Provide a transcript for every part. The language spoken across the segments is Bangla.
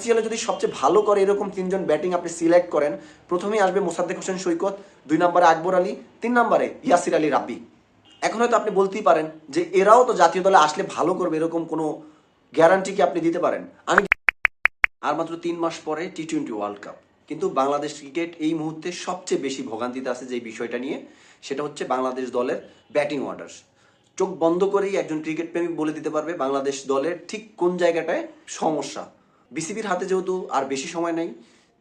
এনসিএলে যদি সবচেয়ে ভালো করে এরকম তিনজন ব্যাটিং আপনি সিলেক্ট করেন, প্রথমেই আসবে মোসাদ্দেক হোসেন সৈকত, দুই নম্বরে আকবর আলী, তিন নম্বরে ইয়াসির আলী রাব্বি। এখন হয়তো আপনি বলতেই পারেন যে এরাও তো জাতীয় দলে আসলে ভালো করবে এরকম কোনো গ্যারান্টি কি আপনি দিতে পারেন? আমি আর মাত্র তিন মাস পরে টি টোয়েন্টি ওয়ার্ল্ড কাপ কিন্তু বাংলাদেশ ক্রিকেট এই মুহূর্তে সবচেয়ে বেশি ভোগান্তিতে আছে যে বিষয়টা নিয়ে, সেটা হচ্ছে বাংলাদেশ দলের ব্যাটিং অর্ডার চোখ বন্ধ করেই একজন ক্রিকেট প্রেমিক বলে দিতে পারবে বাংলাদেশ দলের ঠিক কোন জায়গাটায় সমস্যা। বিসিবির হাতে যেহেতু আর বেশি সময় নেই,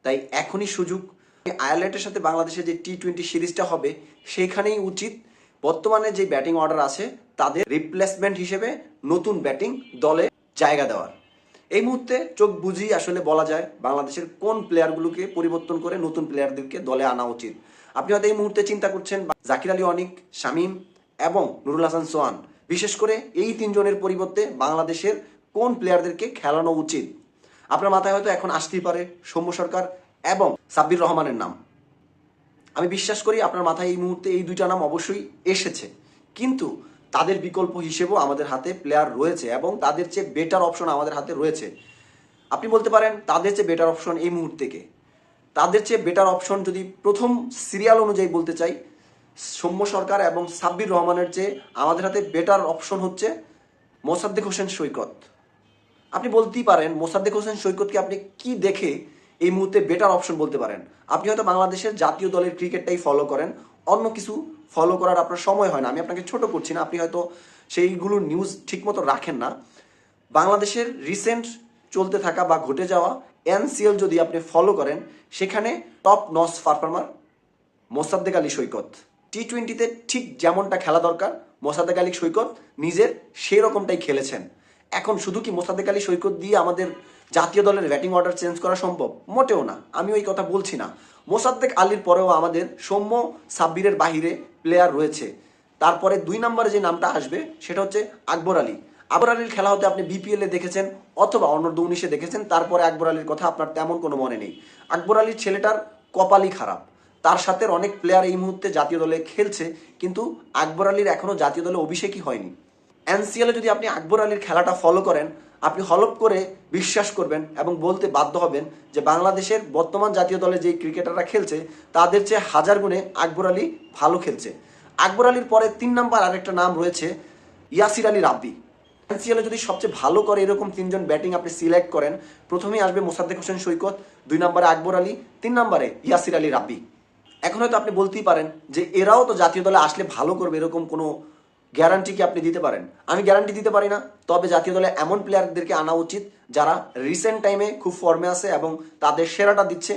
তাই এখনই সুযোগ। আয়ারল্যান্ডের সাথে বাংলাদেশের যে টি টোয়েন্টি সিরিজটা হবে সেইখানেই উচিত বর্তমানে যে ব্যাটিং অর্ডার আছে, তাদের রিপ্লেসমেন্ট হিসেবে নতুন ব্যাটিং দলে জায়গা দেওয়ার। এই মুহূর্তে চোখ বুঝিয়ে আসলে বলা যায়, বাংলাদেশের কোন প্লেয়ারগুলোকে পরিবর্তন করে নতুন প্লেয়ারদেরকে দলে আনা উচিত। আপনি হয়তো এই মুহূর্তে চিন্তা করছেন, জাকির আলী অনিক, শামীম এবং নুরুল হাসান সোহান। বিশেষ করে এই তিনজনের পরিবর্তে বাংলাদেশের কোন প্লেয়ারদেরকে খেলানো উচিত? আপনার মাথায় হয়তো এখন আসতেই পারে সৌম্য সরকার এবং সাব্বির রহমানের নাম। আমি বিশ্বাস করি আপনার মাথায় এই মুহূর্তে এই দুইটা নাম অবশ্যই এসেছে। কিন্তু তাদের বিকল্প হিসেবেও আমাদের হাতে প্লেয়ার রয়েছে এবং তাদের চেয়ে বেটার অপশন আমাদের হাতে রয়েছে। আপনি বলতে পারেন, তাদের চেয়ে বেটার অপশন এই মুহূর্তে কে? তাদের চেয়ে বেটার অপশন যদি প্রথম সিরিয়াল অনুযায়ী বলতে চাই, সৌম্য সরকার এবং সাব্বির রহমানের চেয়ে আমাদের হাতে বেটার অপশন হচ্ছে মোসাদ্দেক হোসেন সৈকত। আপনি বলতেই পারেন, মোসাদ্দেক হোসেন সৈকতকে আপনি কি দেখে এই মুহূর্তে বেটার অপশন বলতে পারেন? আপনি হয়তো বাংলাদেশের জাতীয় দলের ক্রিকেটটাই ফলো করেন, অন্য কিছু ফলো করার আপনার সময় হয় না। আমি আপনাকে ছোট করছি না, আপনি হয়তো সেইগুলো নিউজ ঠিকমতো রাখেন না। বাংলাদেশের রিসেন্ট চলতে থাকা বা ঘটে যাওয়া এনসিএল যদি আপনি ফলো করেন, সেখানে top নস performer Mosaddek Ali Saikat. T টোয়েন্টিতে ঠিক যেমনটা খেলা দরকার, মোসাদ্দেক আলী সৈকত নিজের সেই রকমটাই খেলেছেন। এখন শুধু কি মোসাদ্দেক আলী সৈকত দিয়ে আমাদের জাতীয় দলের ব্যাটিং অর্ডার চেঞ্জ করা সম্ভব? মোটেও না। আমি ওই কথা বলছি না। মোসাদ্দেক আলীর পরেও আমাদের সৌম্য সাব্বিরের বাহিরে প্লেয়ার রয়েছে। তারপরে দুই নম্বরে যে নামটা আসবে, সেটা হচ্ছে আকবর আলী। আকবর আলীর খেলা হতে আপনি বিপিএল দেখেছেন অথবা অনূর্ধ্ব উনিশে দেখেছেন, তারপরে আকবর আলীর কথা আপনার তেমন কোনো মনে নেই। আকবর আলীর ছেলেটার কপালই খারাপ। তার সাথে অনেক প্লেয়ার এই মুহূর্তে জাতীয় দলে খেলছে, কিন্তু আকবর আলীর এখনও জাতীয় দলে অভিষেকই হয়নি। এনসিএলে যদি আপনি আকবর আলীর খেলাটা ফলো করেন, আপনি হলপ করে বিশ্বাস করবেন এবং বলতে বাধ্য হবেন যে বাংলাদেশের বর্তমান জাতীয় দলে যে ক্রিকেটাররা খেলছে, তাদের চেয়ে হাজার গুণে আকবর আলী ভালো খেলছে। আকবর আলীর পরে তিন নাম্বার আরেকটা নাম রয়েছে ইয়াসির আলী রাব্বি। এনসিএলে যদি সবচেয়ে ভালো করে এরকম তিনজন ব্যাটিং আপনি সিলেক্ট করেন, প্রথমেই আসবে মোসাদ্দেক হোসেন সৈকত, দুই নম্বরে আকবর আলী, তিন নম্বরে ইয়াসির আলী রাব্বি। এখন হয়তো আপনি বলতেই পারেন যে এরাও তো জাতীয় দলে আসলে ভালো করবে এরকম কোনো গ্যারান্টি কি আপনি দিতে পারেন? আমি গ্যারান্টি দিতে পারি না, তবে জাতীয় দলে এমন প্লেয়ারদেরকে আনা উচিত যারা রিসেন্ট টাইমে খুব ফর্মে আছে এবং তাদের সেরাটা দিচ্ছে।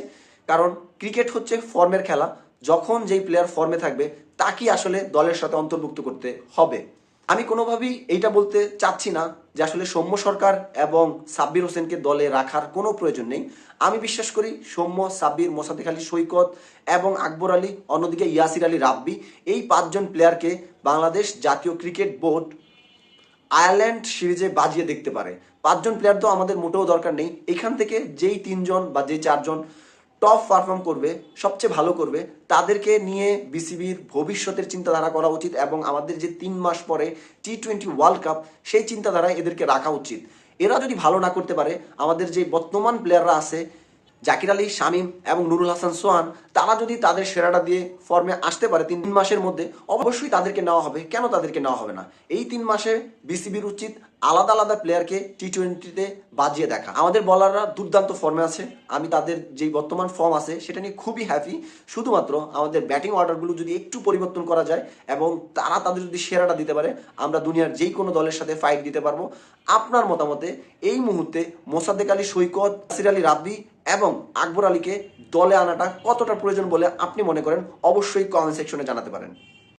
কারণ ক্রিকেট হচ্ছে ফর্মের খেলা, যখন যেই প্লেয়ার ফর্মে থাকবে, তাকেই আসলে দলের সাথে অন্তর্ভুক্ত করতে হবে। আমি কোনোভাবেই এইটা বলতে চাচ্ছি না যে আসলে সৌম্য সরকার এবং সাব্বির হোসেনকে দলে রাখার কোনো প্রয়োজন নেই। আমি বিশ্বাস করি সৌম্য, সাব্বির, মোসাদ্দেক আলী সৈকত এবং আকবর আলী, অন্যদিকে ইয়াসির আলী রাব্বি এই পাঁচজন প্লেয়ারকে বাংলাদেশ জাতীয় ক্রিকেট বোর্ড আয়ারল্যান্ড সিরিজে বাজিয়ে দেখতে পারে। পাঁচজন প্লেয়ার তো আমাদের মোটেও দরকার নেই। এখান থেকে যেই তিনজন বা যেই চারজন টপ পারফর্ম করবে, সবচেয়ে ভালো করবে, তাদেরকে নিয়ে বিসিবির ভবিষ্যতের চিন্তাধারা করা উচিত এবং আমাদের যে তিন মাস পরে টি টোয়েন্টি ওয়ার্ল্ড কাপ সেই চিন্তাধারায় এদেরকে রাখা উচিত। এরা যদি ভালো না করতে পারে, আমাদের যে বর্তমান প্লেয়াররা আছে জাকির আলী, শামীম এবং নুরুল হাসান সোহান, তারা যদি তাদের সেরাটা দিয়ে ফর্মে আসতে পারে, তিন মাসের মধ্যে অবশ্যই তাদেরকে নেওয়া হবে। কেন তাদেরকে নেওয়া হবে না? এই তিন মাসে বিসিবির উচিত আলাদা আলাদা প্লেয়ারকে টি টোয়েন্টিতে বাজিয়ে দেখা। আমাদের বলাররা দুর্দান্ত ফর্মে আছে। আমি তাদের যেই বর্তমান ফর্ম আছে, সেটা নিয়ে খুবই হ্যাপি শুধুমাত্র আমাদের ব্যাটিং অর্ডারগুলো যদি একটু পরিবর্তন করা যায় এবং তারা তাদের যদি সেরাটা দিতে পারে, আমরা দুনিয়ার যেই কোনো দলের সাথে ফাইট দিতে পারব। আপনার মতামতে এই মুহূর্তে মোসাদ্দেক আলী, সৈকত সির আলী, রাব্বি এবং আকবর আলীকে দলে আনাটা কতটা প্রয়োজন বলে আপনি মনে করেন? অবশ্যই কমেন্ট সেকশনে জানাতে পারেন।